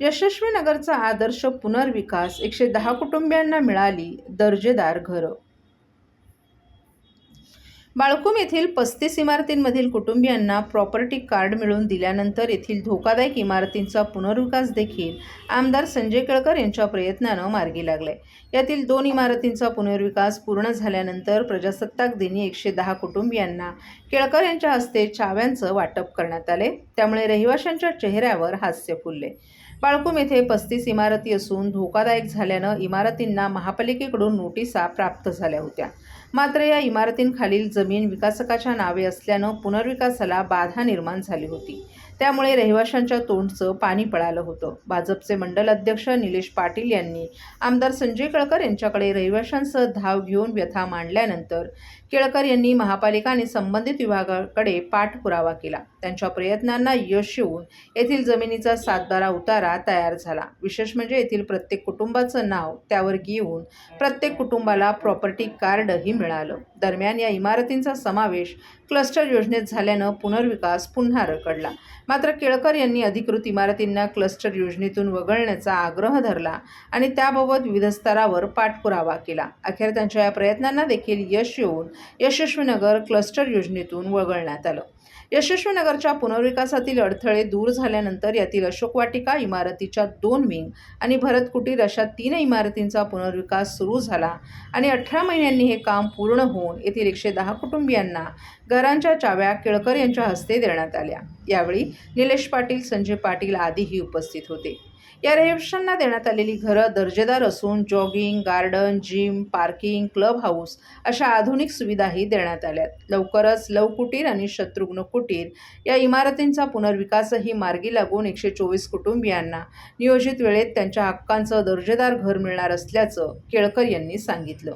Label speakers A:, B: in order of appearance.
A: यशस्वी नगरचा आदर्श पुनर्विकास एकशे दहा कुटुंबियांना मिळाली दर्जेदार घरं. बाळकूम येथील पस्तीस इमारतींमधील कुटुंबियांना प्रॉपर्टी कार्ड मिळवून दिल्यानंतर येथील धोकादायक इमारतींचा पुनर्विकास देखील आमदार संजय केळकर यांच्या प्रयत्नानं मार्गी लागलाय यातील दोन इमारतींचा पुनर्विकास पूर्ण झाल्यानंतर प्रजासत्ताक दिनी एकशे दहा कुटुंबियांना केळकर यांच्या हस्ते चाव्यांचं वाटप करण्यात आले. त्यामुळे रहिवाशांच्या चेहऱ्यावर हास्य फुलले. बाळकूम येथे पस्तीस इमारती असून धोकादायक झाल्यानं इमारतींना महापालिकेकडून नोटिसा प्राप्त झाल्या होत्या. मात्र या इमारतींखालील जमीन विकासकाच्या नावे असल्यानं पुनर्विकासाला बाधा निर्माण झाली होती. त्यामुळे रहिवाशांच्या तोंडचं पाणी पळालं होतं. भाजपचे मंडल अध्यक्ष निलेश पाटील यांनी आमदार संजय केळकर यांच्याकडे रहिवाशांसह धाव घेऊन व्यथा मांडल्यानंतर केळकर यांनी महापालिका आणि संबंधित विभागाकडे पाठपुरावा केला. त्यांच्या प्रयत्नांना यश येऊन येथील जमिनीचा सातबारा उतारा तयार झाला. विशेष म्हणजे येथील प्रत्येक कुटुंबाचं नाव त्यावर घेऊन प्रत्येक कुटुंबाला प्रॉपर्टी कार्डही मिळालं. दरम्यान या इमारतींचा समावेश क्लस्टर योजनेत झाल्यानं पुनर्विकास पुन्हा रखडला. मात्र केळकर यांनी अधिकृत इमारतींना क्लस्टर योजनेतून वगळण्याचा आग्रह धरला आणि त्याबाबत विविध स्तरावर पाठपुरावा केला. अखेर त्यांच्या या प्रयत्नांना देखील यश येऊन यशस्वीनगर क्लस्टर योजनेतून वगळण्यात आलं. यशस्वीनगरच्या पुनर्विकासातील अडथळे दूर झाल्यानंतर यातील अशोक वाटिका इमारतीच्या दोन विंग आणि भरत कुटीर अशा तीन इमारतींचा पुनर्विकास सुरू झाला आणि अठरा महिन्यांनी हे काम पूर्ण होऊन येथील एकशे दहा कुटुंबियांना घरांच्या चाव्या केळकर यांच्या हस्ते देण्यात आल्या. यावेळी निलेश पाटील संजय पाटील आदीही उपस्थित होते. या रहिवाशांना देण्यात आलेली घरं दर्जेदार असून jogging garden gym parking club house अशा आधुनिक सुविधाही देण्यात आल्यात. लवकरच लवकुटीर आणि शत्रुघ्न कुटीर या इमारतींचा पुनर्विकासही मार्गी लागून एकशे चोवीस कुटुंबियांना नियोजित वेळेत त्यांच्या हक्कांचं दर्जेदार घर मिळणार असल्याचं केळकर यांनी सांगितलं.